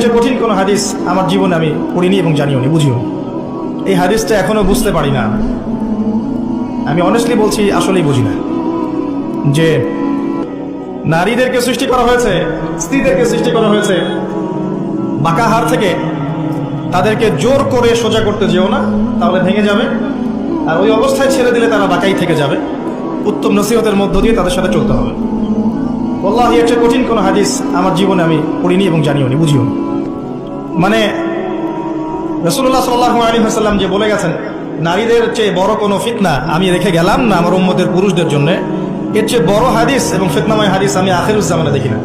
চেয়ে কঠিন কোনো হাদিস আমার জীবনে আমি পড়িনি এবং জানিও নি বুঝিও। এই হাদিসটা এখনও বুঝতে পারি না। আমি অনেস্টলি বলছি, আসলেই বুঝি না। যে নারীদেরকে সৃষ্টি করা হয়েছে, স্ত্রীদেরকে সৃষ্টি করা হয়েছে, বাঁকা হার থেকে তাদেরকে জোর করে সোজা করতে যেও না, তাহলে ভেঙে যাবে। আর ওই অবস্থায় ছেড়ে দিলে তারা বাঁকাই থেকে যাবে। উত্তম নসিহতের মধ্য দিয়ে তাদের সাথে চলতে হবে। বল্লাহি চেয়ে কঠিন কোনো হাদিস আমার জীবনে আমি পড়িনি এবং জানিও নি বুঝিও। মানে রসুল্লাহ সাল্লাহ আলী হাসাল্লাম যে বলে গেছেন, নারীদের চেয়ে বড় কোনো ফিতনা আমি রেখে গেলাম না আমার উম্মদের পুরুষদের জন্য। এর চেয়ে বড় হাদিস এবং ফিতনাময় হাদিস আমি আখেরুজ্জামানে দেখি না।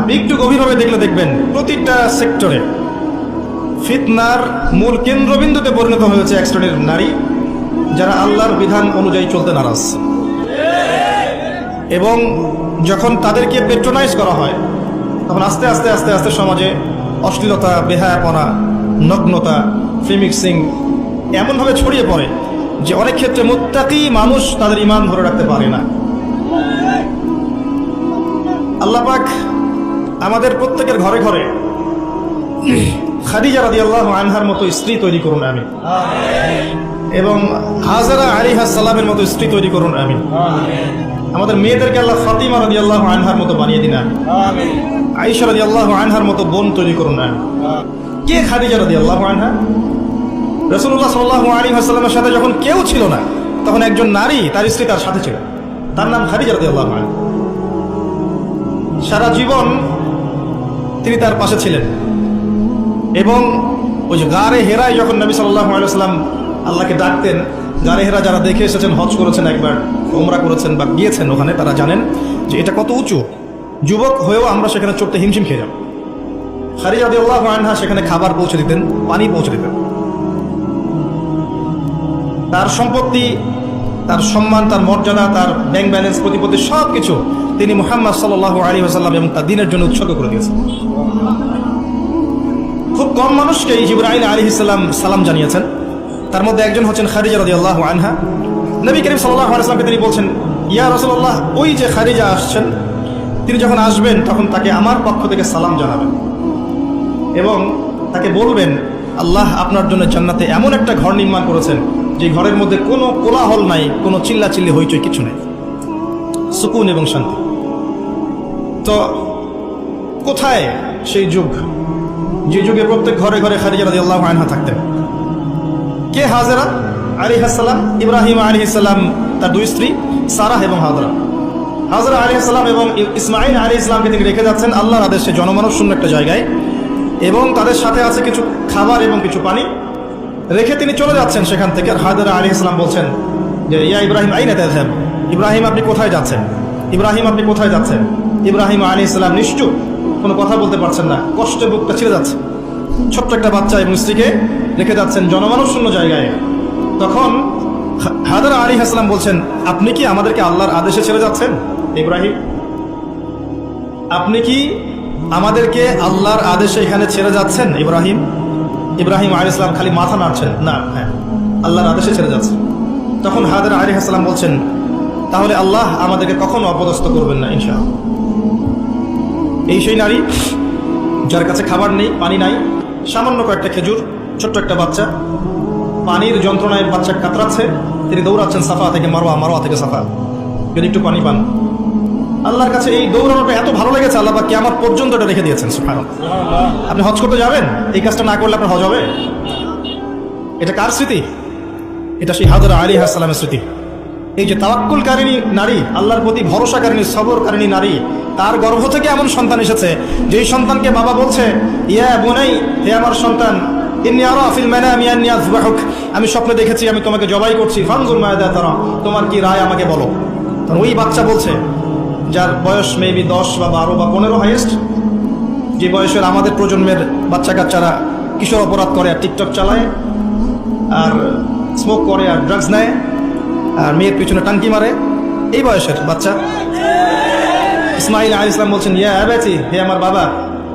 আপনি একটু গভীরভাবে দেখলে দেখবেন, প্রতিটা সেক্টরে ফিতনার মূল কেন্দ্রবিন্দুতে পরিণত হয়েছে এক শ্রেণির নারী, যারা আল্লাহর বিধান অনুযায়ী চলতে নারাজ। এবং যখন তাদেরকে পেট্রোনাইজ করা হয়, তখন আস্তে আস্তে আস্তে আস্তে সমাজে অশ্লীলতা বেহায়াপনা নগ্নতা ফ্রিমিক্সিং এমনভাবে ছড়িয়ে পড়ে যে অনেক ক্ষেত্রে মুত্তাকি মানুষ তাদের ইমান ধরে রাখতে পারে না। আল্লাহ পাক আমাদের প্রত্যেকের ঘরে ঘরে খাদিজা রাদি আল্লাহ আনহার মতো স্ত্রী তৈরি করুন আমি এবং হাজারা আলী সালামের মতো স্ত্রী তৈরি করুন আমি আমাদের মেয়েদেরকে আল্লাহ ফাতিমা রাদি আল্লাহ আনহার মতো বানিয়ে দিন। আইসা রাদি আল্লাহ আনহার মতো বোন তৈরি করুন আমি কে খাদিজা রাদি আল্লাহ আনহা? রসুল্লাহ সাল্লাহ আলী হাসাল্লামের সাথে যখন কেউ ছিল না তখন একজন নারী তার স্ত্রী তার সাথে ছিল। তার নাম খাদিজা রাদি আল্লাহ আনহা। সারা জীবন তিনি তার পাশে ছিলেন। এবং ওই যে গারে হেরায় যখন নবী সাল্লাহ আলাইসাল্লাম আল্লাহকে ডাকতেন গারে হেরা যারা দেখে এসেছেন, হজ করেছেন একবার ওমরা করেছেন বা গিয়েছেন ওখানে, তারা জানেন যে এটা কত উঁচু। যুবক হয়েও আমরা সেখানে চড়তে হিমশিম খেয়ে যাব। খারিজ আদি আল্লাহ আনহা সেখানে খাবার পৌঁছে দিতেন, পানি পৌঁছে দিতেন। তার সম্পত্তি, তার সম্মান, তার মর্যাদা, তার ব্যাংক ব্যালেন্স প্রতিপত্তি সব কিছু তিনি মোহাম্মদ সাল্লাহ আলী আসাল্লাম এবং তার দিনের জন্য উৎসর্গ করে দিয়েছেন। খুব কম মানুষকে জিব্রাইল আলী ইসলাম সালাম জানিয়েছেন। তার মধ্যে একজন হচ্ছেন খারিজা রদি আল্লাহ আনহা। নবী করিম সাল্লাহ তিনি বলছেন, ইয়া রসল্লাহ ওই যে খারিজা আসছেন, তিনি যখন আসবেন, তখন তাকে আমার পক্ষ থেকে সালাম জানাবেন এবং তাকে বলবেন, আল্লাহ আপনার জন্য জান্নাতে এমন একটা ঘর নির্মাণ করেছেন, যে ঘরের মধ্যে কোনো কোলাহল নাই, কোনো চিল্লা চিল্লি হইচই কিছু নেই। সুকুন এবং শান্তি। তো কোথায় সেই যুগ? যে যুগে প্রত্যেক ঘরে ঘরে খারিজা রাজি আল্লাহ আনহা থাকতেন। কে হাজরা? আলী হাসালাম ইব্রাহিম আলী ইসলাম তার দুই স্ত্রী, সারাহ এবং হাজরা। হাজরা আলী ইসলাম এবং ইসমাইল আলী ইসলামকে তিনি রেখে যাচ্ছেন আল্লাহর আদেশে জনমানব শূন্য একটা জায়গায় এবং তাদের সাথে আছে কিছু খাবার এবং কিছু পানি। রেখে তিনি চলে যাচ্ছেন সেখান থেকে। আর হাজরা আলী ইসলাম বলছেন যে, ইয়া ইব্রাহিম, আইন দেন ইব্রাহিম, আপনি কোথায় যাচ্ছেন? ইব্রাহিম, আপনি কোথায় যাচ্ছেন? ইব্রাহিম আলী ইসলাম নিশ্চুপ, কোনো কথা বলতে পারছেন না। কষ্টে বুকটা ছিঁড়ে যাচ্ছে। ছোট্ট একটা বাচ্চা এবং স্ত্রীকে রেখে যাচ্ছেন জনমানব শূন্য জায়গায়। তখন হাদার আলী হাসলাম বলছেন, আপনি কি আমাদেরকে আল্লাহর আদেশে ছেড়ে যাচ্ছেন? ইব্রাহিম, আপনি কি আমাদেরকে আল্লাহর আদেশে এখানে ছেড়ে যাচ্ছেন? ইব্রাহিম ইব্রাহিম আলী ইসলাম খালি মাথা নাড়ছেন, না হ্যাঁ আল্লাহর আদেশে ছেড়ে যাচ্ছেন তখন হাদার আলী হাসলাম বলছেন, তাহলে আল্লাহ আমাদেরকে কখনো অপদস্থ করবেন না, ইনশাআল্লাহ। এই সেই নারী, যার কাছে খাবার নেই, পানি নাই সামান্য কয়েকটা খেজুর, ছোট্ট একটা বাচ্চা। পানির যন্ত্রণায় বাচ্চা কাতরাচ্ছে। তিনি দৌড়াচ্ছেন সাফা থেকে, মারোয়া মারোয়া থেকে সাফা। যদি একটু পানি পান। আল্লাহর কাছে এই দৌড়ানোটা এত ভালো লেগেছে, আল্লাহ কি আমার পর্যন্ত এটা রেখে দিয়েছেন সুফান আপনি হজ করতে যাবেন? এই কাজটা না করলে আপনার হজ হবে? এটা কার স্মৃতি? এটা সেই হাজরা আলী হাসালামের স্মৃতি। এই যে তাওয়াক্কুলকারিণী নারী, আল্লাহর প্রতি ভরসাকারিণী সবরকারিণী নারী, তার গর্ভ থেকে এমন সন্তান এসেছে, যেই সন্তানকে বাবা বলছে, ইয়া বোনাই, হে আমার সন্তান, ইন্নি আরও আফিল ম্যানে আমি আমি স্বপ্নে দেখেছি, আমি তোমাকে জবাই করছি ফানজুল মায়াদা তারা, তোমার কি রায় আমাকে বলো। তখন ওই বাচ্চা বলছে, যার বয়স মেবি দশ বা বারো বা পনেরো হাইয়েস্ট যে বয়সের আমাদের প্রজন্মের বাচ্চা কাচ্চারা কিশোর অপরাধ করে আর টিকটক চালায়, আর স্মোক করে আর ড্রাগস নেয় আর মেয়ের পিছনে টাঙ্কি মারে। এই বয়সের বাচ্চা। ইসমাইল আলী ইসলাম বলছেন, ইয়া আবেছি হে আমার বাবা,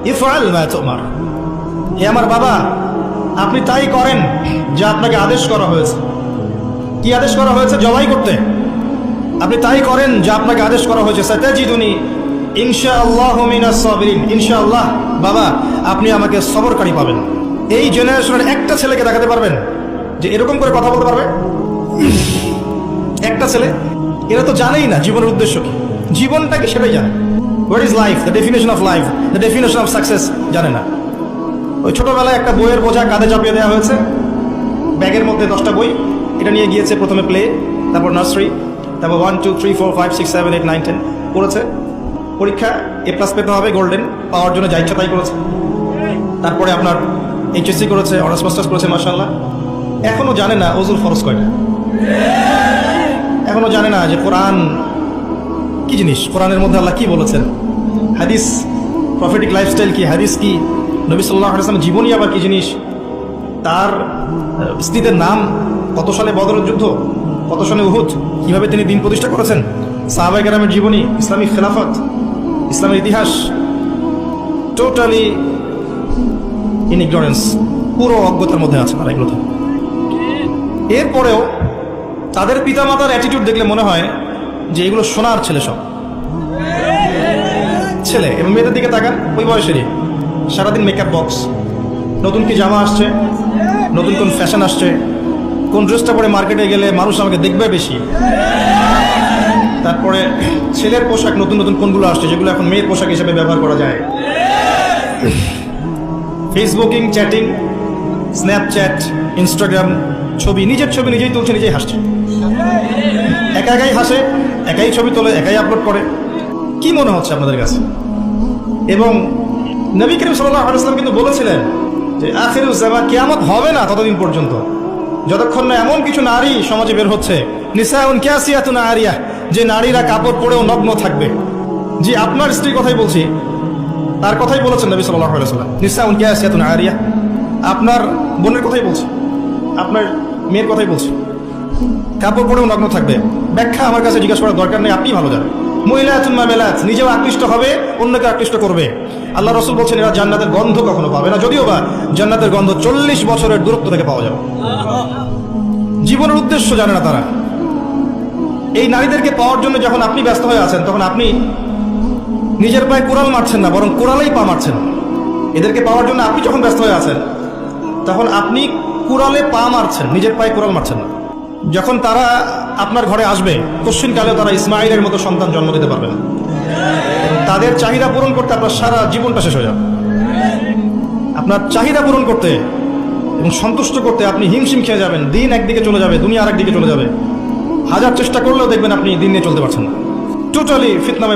ইফআল তোমার। হে আমার বাবা, আপনি তাই করেন যা আপনাকে আদেশ করা হয়েছে। কি আদেশ করা হয়েছে? জবাই করতে। আপনি তাই করেন যা আপনাকে আদেশ করা হয়েছে। সাতাজিদুনি ইনশা আল্লাহ সাবিরিন। ইনশা আল্লাহ বাবা, আপনি আমাকে সবরকারী পাবেন। এই জেনারেশনের একটা ছেলেকে দেখাতে পারবেন যে এরকম করে কথা বলতে পারবে? একটা ছেলে, এরা তো জানেই না জীবনের উদ্দেশ্য কি। জীবনটা কি সেটাই জানে। What is life the definition of life the definition of success জানে না। ওই ছোটবেলায় একটা বইয়ের বোঝা কাঁধে চাপিয়ে দেওয়া হয়েছে। ব্যাগের মধ্যে দশটা বই, এটা নিয়ে গিয়েছে প্রথমে প্লে তারপর নার্সারি তারপর one two three four five six seven eight nine ten করেছে। পরীক্ষা এ প্লাস পেতে হবে গোল্ডেন পাওয়ার জন্য যা ইচ্ছা তাই করেছে। তারপরে আপনার এইচএসসি করেছে অনার্স মাস্টার্স করেছে মার্শাল্লাহ এখনও জানে না ওজুল ফরজ কয়টা। এখনও জানে না যে কোরআন কি জিনিস? কোরআনের মধ্যে আল্লাহ কি বলেছেন? হাদিস প্রফেটিক লাইফস্টাইল কি? হাদিস কি? নবী সাল্লাহ আসলাম জীবনী আবার কি জিনিস? তার স্ত্রীদের নাম, কত সালে বদরের যুদ্ধ, কত সালে উহুদ, কীভাবে তিনি দিন প্রতিষ্ঠা করেছেন? সাহাবাই গ্রামের জীবনী, ইসলামিক খেলাফত, ইসলামের ইতিহাস টোটালি ইন ইগনোরেন্স পুরো অজ্ঞতার মধ্যে আছে তারা এগুলো এরপরেও তাদের পিতামাতার অ্যাটিটিউড দেখলে মনে হয় যে এগুলো সোনার ছেলে সব। ছেলে এবং মেয়েদের দিকে তাকান, ওই বয়সেরই। সারাদিন মেকআপ বক্স নতুন কি জামা আসছে? নতুন কোন ফ্যাশন আসছে? কোন ড্রেসটা পরে মার্কেটে গেলে মানুষ আমাকে দেখবে বেশি? তারপরে ছেলের পোশাক, নতুন নতুন কোনগুলো আসছে, যেগুলো এখন মেয়ের পোশাক হিসেবে ব্যবহার করা যায়। ফেসবুকিং চ্যাটিং স্ন্যাপচ্যাট ইনস্টাগ্রাম ছবি, নিজের ছবি নিজেই তুলছে, নিজেই হাসছে। একা একাই হাসে, একাই ছবি তোলে, একাই আপলোড করে। কি মনে হচ্ছে আপনাদের কাছে? এবং নবী করিম সাল্লাহ আলাইসলাম কিন্তু বলেছিলেন যে আখিরুজ্জামা কেয়ামত হবে না ততদিন পর্যন্ত। যতক্ষণ না এমন কিছু নারী সমাজে বের হচ্ছে, নিসাউন ক্যাসিয়াতুন আরিয়া যে নারীরা কাপড় পরেও নগ্ন থাকবে। জি, আপনার স্ত্রীর কথাই বলছি। তার কথাই বলেছেন নবী সাল্লাহ আলাইসাল্লাম নিসাউন ক্যাসিয়াতুন আরিয়া আপনার বোনের কথাই বলছি। আপনার মেয়ের কথাই বলছি। কাপড় পরেও নগ্ন থাকবে। ব্যাখ্যা আমার কাছে জিজ্ঞাসা করার দরকার নেই আপনি ভালো জানেন। মহিলা তুমা মেলাত নিজেও আকৃষ্ট হবে, অন্যকে আকৃষ্ট করবে। আল্লাহ রসুল বলছেন, এরা জান্নাতের গন্ধ কখনো পাবে না। যদিও বা জান্নাতের গন্ধ চল্লিশ বছরের দূরত্ব থেকে পাওয়া যাবে। জীবনের উদ্দেশ্য জানে না তারা। এই নারীদেরকে পাওয়ার জন্য যখন আপনি ব্যস্ত হয়ে আছেন, তখন আপনি নিজের পায়ে কোরাল মারছেন না, বরং কোরালেই পা মারছেন। এদেরকে পাওয়ার জন্য আপনি যখন ব্যস্ত হয়ে আছেন, তখন আপনি কুড়ালে পা মারছেন, নিজের পায়ে কুড়াল মারছেন না। যখন তারা আপনার ঘরে আসবে কশ্চিনকালেও তারা ইসমাইলের মতো সন্তান জন্ম দিতে পারবে না। তাদের চাহিদা পূরণ করতে আপনার সারা জীবনটা শেষ হয়ে যাবে। আপনার চাহিদা পূরণ করতে এবং সন্তুষ্ট করতে আপনি হিমশিম খেয়ে যাবেন, দিন একদিকে চলে যাবে, দুনিয়া আরেকদিকে চলে যাবে। হাজার চেষ্টা করলেও দেখবেন আপনি দিন নিয়ে চলতে পারছেন টোটালি ফিতনামে